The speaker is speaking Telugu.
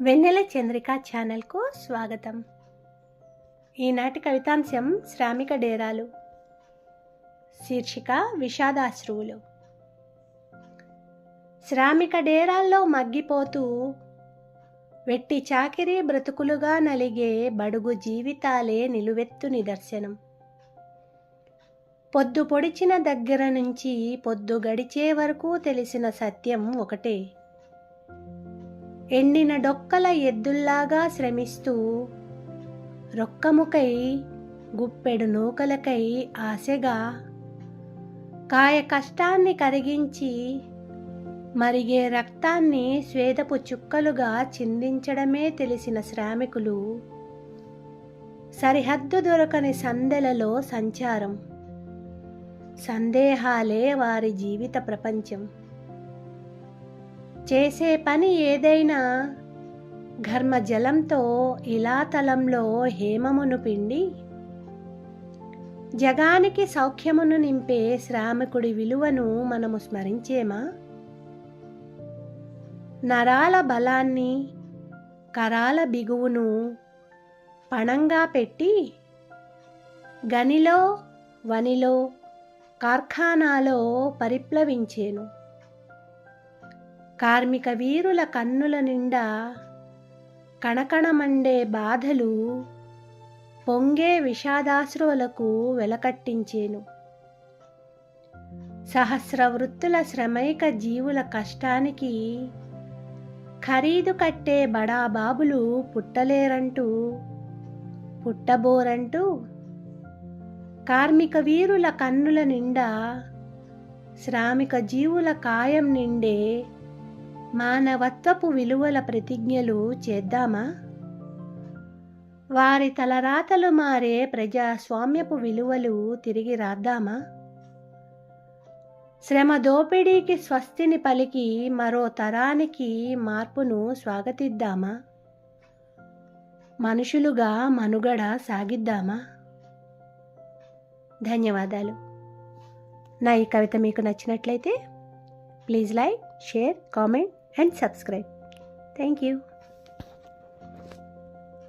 వెన్నెల చంద్రిక ఛానల్కు స్వాగతం. ఈనాటి కవితాంశం శ్రామిక డేరాలు. శీర్షిక విషాదాశ్రువులు. శ్రామిక డేరాల్లో మగ్గిపోతూ వెట్టి చాకిరీ బ్రతుకులుగా నలిగే బడుగు జీవితాలే నిలువెత్తు నిదర్శనం. పొద్దు పొడిచిన దగ్గర నుంచి పొద్దు గడిచే వరకు తెలిసిన సత్యం ఒకటే. ఎండిన డొక్కల ఎద్దుల్లాగా శ్రమిస్తూ రొక్కముకై గుప్పెడు నూకలకై ఆశగా కాయ కష్టాన్ని కరిగించి మరిగే రక్తాన్ని స్వేదపు చుక్కలుగా చిందించడమే తెలిసిన శ్రామికులు సరిహద్దు దొరకని సందెలలో సంచారం. సందేహాలే వారి జీవిత ప్రపంచం. చేసే పని ఏదైనా ఘర్మ జలంతో ఇలా తలంలో హేమమును పిండి జగానికి సౌఖ్యమును నింపే శ్రామికుడి విలువను మనము స్మరించేమా? నరాల బలాన్ని కరాల బిగువును పణంగా పెట్టి గనిలో వనిలో కార్ఖానాలో పరిప్లవించేను. కార్మిక వీరుల కన్నుల నిండా కణకణమండే బాధలు పొంగే విషాదాశ్రువులకు వెలకట్టించేను. సహస్ర వృత్తుల శ్రమైక జీవుల కష్టానికి ఖరీదు కట్టే బడాబాబులు పుట్టలేరంటూ పుట్టబోరంటూ కార్మిక వీరుల కన్నుల నిండా శ్రామిక జీవుల కాయం నిండే మానవత్వపు విలువల ప్రతిజ్ఞలు చేద్దామా? వారి తలరాతలు మారే ప్రజాస్వామ్యపు విలువలు తిరిగి రాద్దామా? శ్రమ దోపిడీకి స్వస్తిని పలికి మరో తరానికి మార్పును స్వాగతిద్దామా? మనుషులుగా మనుగడ సాగిద్దామా? ధన్యవాదాలు. నా ఈ కవిత మీకు నచ్చినట్లయితే please like share comment. And subscribe. Thank you.